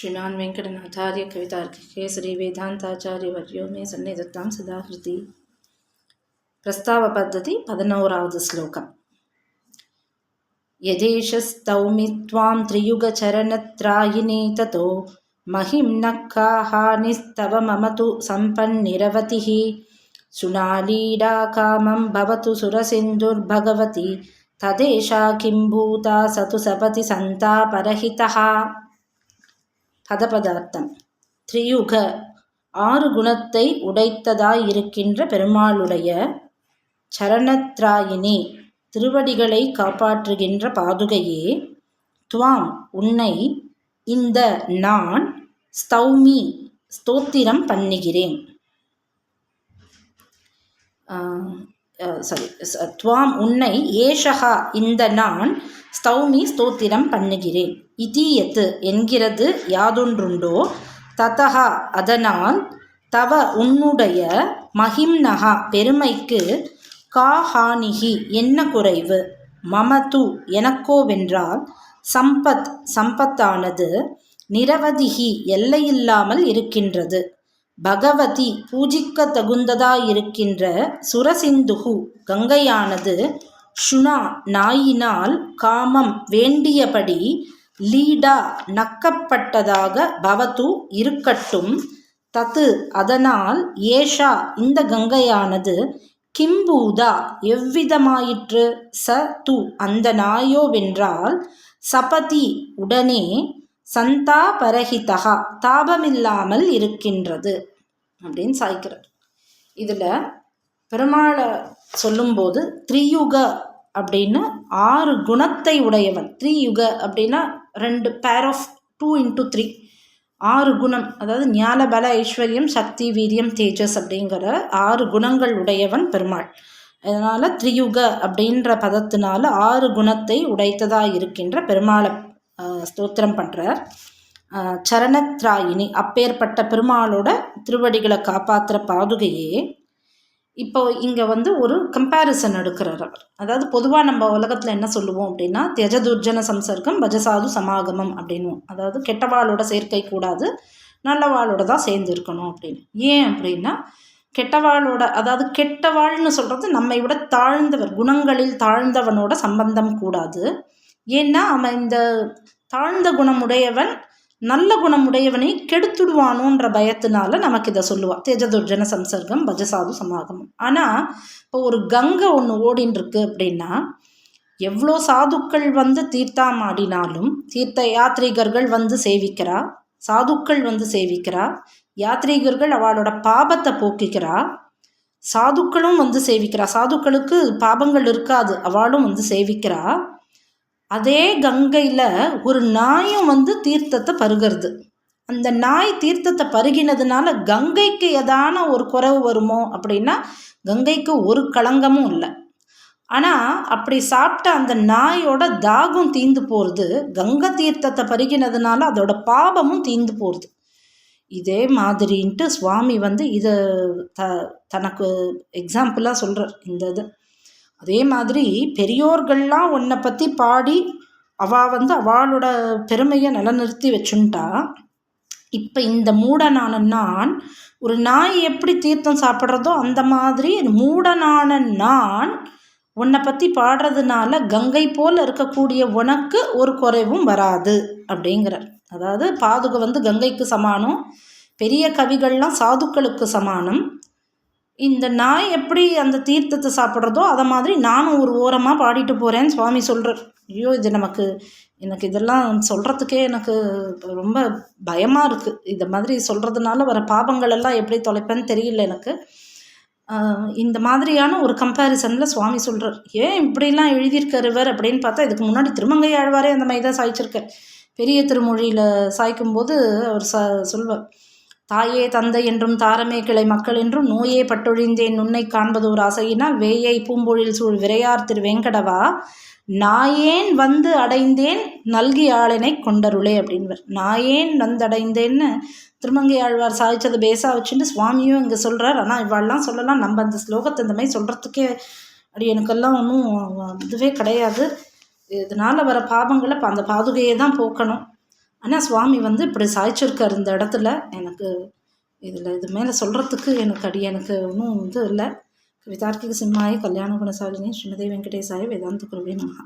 श्रीमान् वेङ्कटनाथार्य कवितार्किके वेदान्ताचार्यवर्यो मे सन्निधत्तां सदा हृदि प्रस्तावपद्धति पदनोरावद् श्लोकम् यदेष स्तौमि त्वां त्रियुगचरणत्रायिने ततो महिं न काहानिस्तव मम तु सम्पन्निरवतिः सुनालीडा कामं भवतु सुरसिन्धुर्भगवति तदेषा किं கதபதார்த்தம். த்ரியுக ஆறு குணத்தை உடைத்ததாயிருக்கின்ற பெருமாளுடைய சரணத்ராயினி திருவடிகளை காப்பாற்றுகின்ற பாதுகையே துவாம் உன்னை இந்த நான் ஸ்தௌமி ஸ்தோத்திரம் பண்ணுகிறேன். சாரி துவாம் உன்னை ஏஷகா இந்த நான் ஸ்தௌமி ஸ்தோத்திரம் பண்ணுகிறேன். இதீயத்து என்கிறது யாதொன்றுண்டோ? ததகா அதனால் தவ உன்னுடைய மகிம்னகா பெருமைக்கு காஹானிகி என்ன குறைவு? மமது எனக்கோவென்றால் சம்பத் சம்பத்தானது நிரவதிகி எல்லையில்லாமல் இருக்கின்றது. பகவதி பூஜிக்க தகுந்ததாயிருக்கின்ற சுரசிந்துகு கங்கையானது ஷுனா நாயினால் காமம் வேண்டியபடி லீடா நக்கப்பட்டதாக பவது இருக்கட்டும். தத்து அதனால் ஏஷா இந்த கங்கையானது கிம்பூதா எவ்விதமாயிற்று? ச து அந்த நாயோவென்றால் சபதி உடனே சந்தா பரஹிதகா தாபமில்லாமல் இருக்கின்றது அப்படின்னு சாய்க்கிறார். இதில் பெருமாளை சொல்லும்போது த்ரியுக அப்படின்னு ஆறு குணத்தை உடையவன். த்ரீயுக அப்படின்னா ரெண்டு pair of two into three ஆறு குணம் அதாவது ஞான பல ஐஸ்வர்யம் சக்தி வீரியம் தேஜஸ் அப்படிங்கிற ஆறு குணங்கள் உடையவன் பெருமாள். அதனால் த்ரியுக அப்படின்ற பதத்தினால ஆறு குணத்தை உடைத்ததாக இருக்கின்ற பெருமாளை ஸ்தோத்திரம் பண்ணுறார் சரணத்ராயினி அப்பேற்பட்ட பெருமாளோட திருவடிகளை காப்பாற்றுற பாதுகையே. இப்போ இங்கே வந்து ஒரு கம்பேரிசன் எடுக்கிறார் அவர். அதாவது பொதுவாக நம்ம உலகத்தில் என்ன சொல்லுவோம் அப்படின்னா தியஜதுர்ஜன சம்சர்க்கம் பஜசாது சமாகமம் அப்படின்னும் அதாவது கெட்டவாளோட சேர்க்கை கூடாது நல்லவாளோட தான் சேர்ந்து இருக்கணும் அப்படின்னு. ஏன் அப்படின்னா கெட்டவாளோட அதாவது கெட்டவாள்னு சொல்கிறது நம்மை விட தாழ்ந்தவர் குணங்களில் தாழ்ந்தவனோட சம்பந்தம் கூடாது. ஏன்னா அவன் இந்த தாழ்ந்த குணமுடையவன் நல்ல குணமுடையவனை கெடுத்துடுவானோன்ற பயத்தினால நமக்கு இதை சொல்லுவாள் தேஜதுர்ஜன சம்சர்க்கம் பஜசாது சமாகமம். ஆனால் இப்போ ஒரு கங்கை ஒன்று ஓடின்னு இருக்கு அப்படின்னா எவ்வளோ சாதுக்கள் வந்து தீர்த்தா ஆடினாலும் தீர்த்த யாத்ரீகர்கள் வந்து சேவிக்கிறா சாதுக்கள் வந்து சேவிக்கிறா யாத்ரீகர்கள் அவளோட பாபத்தை போக்கிக்கிறா சாதுக்களும் வந்து சேவிக்கிறா. சாதுக்களுக்கு பாபங்கள் இருக்காது அவளும் வந்து சேவிக்கிறா. அதே கங்கையில் ஒரு நாயும் வந்து தீர்த்தத்தை பருகிறது. அந்த நாய் தீர்த்தத்தை பருகினதுனால கங்கைக்கு எதான ஒரு குறவு வருமோ அப்படின்னா கங்கைக்கு ஒரு களங்கமும் இல்லை. ஆனால் அப்படி சாப்பிட்ட அந்த நாயோட தாகம் தீந்து போகிறது கங்கை தீர்த்தத்தை பருகினதுனால அதோட பாபமும் தீந்து போகிறது இதே மாதிரின்ட்டு சுவாமி வந்து இதை த தனக்கு எக்ஸாம்பிளாக சொல்கிறார் இந்த இது. அதே மாதிரி பெரியோர்கள்லாம் உன்னை பற்றி பாடி அவள் வந்து அவளோட பெருமையை நிலநிறுத்தி வச்சுட்டா இப்போ இந்த மூடனான நான் ஒரு நாய் எப்படி தீர்த்தம் சாப்பிட்றதோ அந்த மாதிரி மூடனான நான் உன்னை பற்றி பாடுறதுனால கங்கை போல் இருக்கக்கூடிய உனக்கு ஒரு குறைவும் வராது அப்படிங்கிறார். அதாவது பாதுகை வந்து கங்கைக்கு சமானம் பெரிய கவிகள்லாம் சாதுக்களுக்கு சமானம் இந்த நாய் எப்படி அந்த தீர்த்தத்தை சாப்பிட்றதோ அதை மாதிரி நானும் ஒரு ஓரமாக பாடிட்டு போகிறேன்னு சுவாமி சொல்கிறார் ஐயோ இது நமக்கு எனக்கு இதெல்லாம் சொல்கிறதுக்கே எனக்கு ரொம்ப பயமாக இருக்குது இந்த மாதிரி சொல்கிறதுனால வர பாபங்கள் எல்லாம் எப்படி தொலைப்பேன்னு தெரியல எனக்கு. இந்த மாதிரியான ஒரு கம்பேரிசனில் சுவாமி சொல்கிறார் ஏன் இப்படிலாம் எழுதியிருக்கிறவர் அப்படின்னு பார்த்தா இதுக்கு முன்னாடி திருமங்கை ஆழ்வாரே அந்த மாதிரி தான் சாய்ச்சிருக்கார். பெரிய திருமொழியில் சாய்க்கும்போது அவர் ச சொல்வார். தாயே தந்தை என்றும் தாரமே கிளை மக்கள் என்றும் நோயே பட்டொழிந்தேன். நுன்னை காண்பது ஒரு ஆசையினால் வேயை பூம்பொழில் சூழ் விரையார் திரு வெங்கடவா. நாயேன் வந்து அடைந்தேன் நல்கி ஆளினை கொண்டருளே அப்படின்வர். நாயேன் வந்து அடைந்தேன்னு திருமங்கை ஆழ்வார் சாதிச்சது பேசா வச்சுட்டு சுவாமியும் இங்கே சொல்கிறார் ஆனால் இவாள்லாம் சொல்லலாம். நம்ம அந்த ஸ்லோகத்தை இந்த மாதிரி சொல்கிறதுக்கே அப்படி எனக்கெல்லாம் ஒன்றும் இதுவே கிடையாது. இதனால் வர பாவங்களை இப்போ அந்த பாதுகையை தான் போக்கணும். ஆனால் சுவாமி வந்து இப்படி சாய்ச்சிருக்கார் இந்த இடத்துல. எனக்கு இதில் இது மேலே சொல்கிறதுக்கு எனக்கு அடி எனக்கு ஒன்றும் இது இல்லை. கவிதார்க்கிக சிம்மாயி கல்யாண குணசாலினி ஸ்ரீமதி வெங்கடேசாய வேதாந்த குருவே நமஹா.